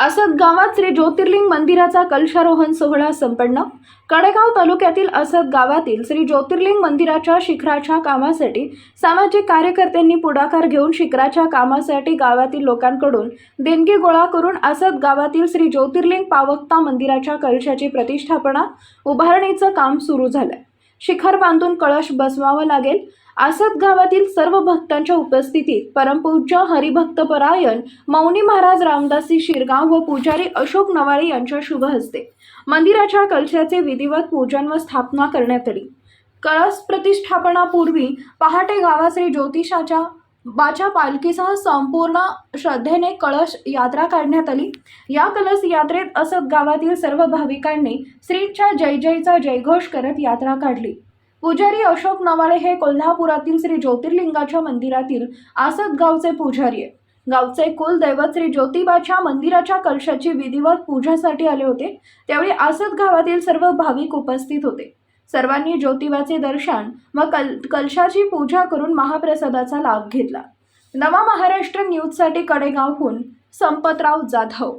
असद गावात श्री ज्योतिर्लिंग मंदिराचा कलशारोहण सोहळा संपन्न. कडेगाव तालुक्यातील असद गावातील श्री ज्योतिर्लिंग मंदिराच्या शिखराच्या कामासाठी सामाजिक कार्यकर्त्यांनी पुढाकार घेऊन शिखराच्या कामासाठी गावातील लोकांकडून देणगी गोळा करून असद गावातील श्री ज्योतिर्लिंग पावक्ता मंदिराच्या कलशाची प्रतिष्ठापना उभारणीचं काम सुरू झालं. शिखर बांधून कळश बसवावं लागेल. आसत गावातील सर्व भक्तांच्या उपस्थितीत परमपूज्य हरिभक्तपरायण मौनी महाराज रामदासी शिरगाव व पुजारी अशोक नवाळे यांच्या शुभ हस्ते मंदिराच्या कलशाचे विधिवत पूजन व स्थापना करण्यात आली. कळस प्रतिष्ठापनापूर्वी पहाटे गावात श्री ज्योतिषाच्या बाच्या पालखीसह संपूर्ण श्रद्धेने कळश यात्रा काढण्यात आली. या कलश यात्रेत असत गावातील सर्व भाविकांनी श्रीच्या जय जयचा जयघोष करत यात्रा काढली. पुजारी अशोक नवाळे हे कोल्हापुरातील श्री ज्योतिर्लिंगाच्या मंदिरातील आसत गावचे पुजारी आहेत. गावचे कुलदैवत श्री ज्योतिबाच्या मंदिराच्या कलशाची विधिवत पूजासाठी आले होते. त्यावेळी आसत गावातील सर्व भाविक उपस्थित होते. सर्वांनी ज्योतिबाचे दर्शन व कल कलशाची पूजा करून महाप्रसादाचा लाभ घेतला. नवा महाराष्ट्र न्यूजसाठी कडेगावहून संपतराव जाधव.